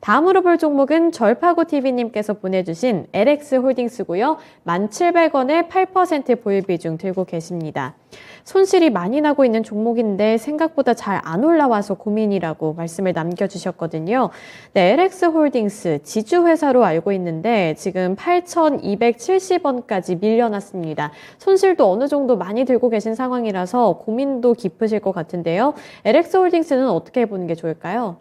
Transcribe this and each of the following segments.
다음으로 볼 종목은 절파고 TV님께서 보내주신 LX 홀딩스고요. 1,700원에 8% 보유 비중 들고 계십니다. 손실이 많이 나고 있는 종목인데 생각보다 잘 안 올라와서 고민이라고 말씀을 남겨주셨거든요. 네, LX 홀딩스 지주회사로 알고 있는데 지금 8,270원까지 밀려났습니다. 손실도 어느 정도 많이 들고 계신 상황이라서 고민도 깊으실 것 같은데요. LX 홀딩스는 어떻게 보는 게 좋을까요?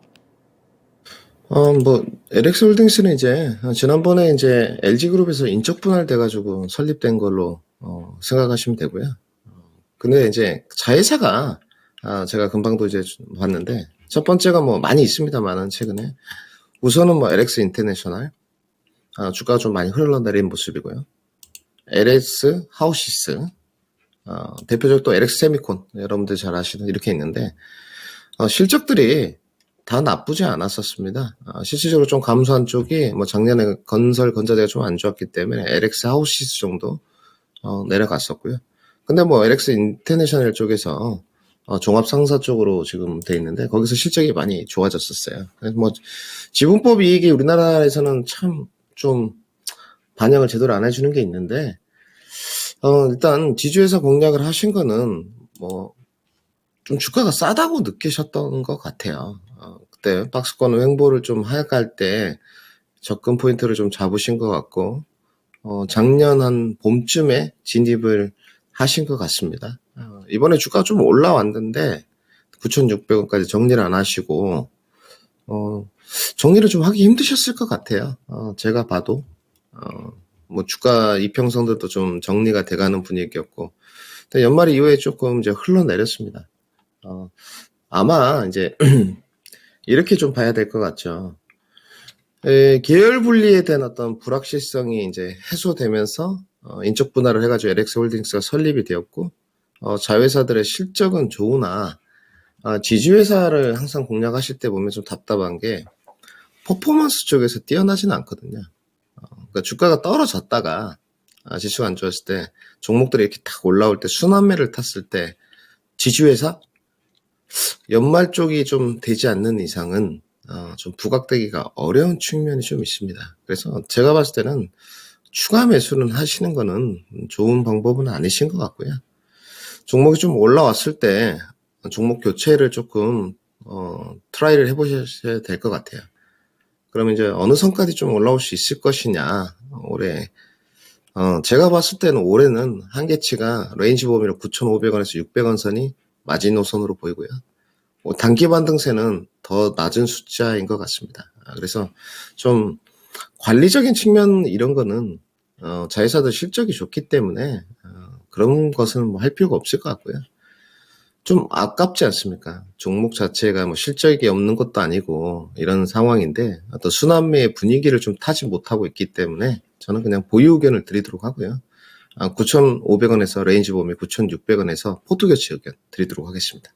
어, 뭐, LX 홀딩스는 이제, 어, 지난번에 이제 LG그룹에서 인적 분할돼가지고 설립된 걸로, 어, 생각하시면 되고요. 어, 근데 이제 자회사가, 아, 제가 금방도 이제 봤는데, 첫 번째가 뭐 많이 있습니다만은, 최근에. 우선은 뭐 LX 인터내셔널, 아, 주가가 좀 많이 흘러내린 모습이고요. LX 하우시스, 어, 대표적으로 또 LX 세미콘, 여러분들 잘 아시는 이렇게 있는데, 어, 실적들이 다 나쁘지 않았었습니다. 아, 실질적으로 좀 감소한 쪽이 뭐 작년에 건설 건자재가 좀 안 좋았기 때문에 LX 하우시스 정도 어, 내려갔었고요. 근데 뭐 LX 인터내셔널 쪽에서 어, 종합 상사 쪽으로 지금 돼 있는데 거기서 실적이 많이 좋아졌었어요. 뭐 지분법 이익이 우리나라에서는 참 좀 반영을 제대로 안 해주는 게 있는데 어, 일단 지주회사 공략을 하신 거는 뭐 좀 주가가 싸다고 느끼셨던 것 같아요. 어, 그때 박스권 횡보를 좀 하갈 때 접근 포인트를 좀 잡으신 것 같고, 어, 작년 한 봄쯤에 진입을 하신 것 같습니다. 어, 이번에 주가가 좀 올라왔는데, 9,600원까지 정리를 안 하시고, 어, 정리를 좀 하기 힘드셨을 것 같아요. 어, 제가 봐도. 어, 뭐 주가 이평선들도 좀 정리가 돼가는 분위기였고, 연말 이후에 조금 이제 흘러내렸습니다. 어, 아마 이제 이렇게 좀 봐야 될 것 같죠. 에, 계열 분리에 대한 어떤 불확실성이 이제 해소되면서 어, 인적 분할을 해가지고 LX 홀딩스가 설립이 되었고 어, 자회사들의 실적은 좋으나 아, 지주회사를 항상 공략하실 때 보면 좀 답답한 게 퍼포먼스 쪽에서 뛰어나지는 않거든요. 어, 그러니까 주가가 떨어졌다가 아, 지수가 안 좋았을 때 종목들이 이렇게 탁 올라올 때 순환매를 탔을 때 지주회사 연말 쪽이 좀 되지 않는 이상은 어, 좀 부각되기가 어려운 측면이 좀 있습니다. 그래서 제가 봤을 때는 추가 매수는 하시는 거는 좋은 방법은 아니신 것 같고요. 종목이 좀 올라왔을 때 종목 교체를 조금 어, 트라이를 해보셔야 될 것 같아요. 그러면 이제 어느 선까지 좀 올라올 수 있을 것이냐 올해 어, 제가 봤을 때는 올해는 한계치가 레인지 범위로 9,500원에서 600원 선이 마지노선으로 보이고요. 뭐 단기 반등세는 더 낮은 숫자인 것 같습니다. 아, 그래서 좀 관리적인 측면 이런 거는 어, 자회사들 실적이 좋기 때문에 어, 그런 것은 뭐 할 필요가 없을 것 같고요. 좀 아깝지 않습니까? 종목 자체가 뭐 실적이 없는 것도 아니고 이런 상황인데 어떤 순환매의 분위기를 좀 타지 못하고 있기 때문에 저는 그냥 보유 의견을 드리도록 하고요. 아, 9,500원에서 레인지 범위 9,600원에서 포트 교체 의견 드리도록 하겠습니다.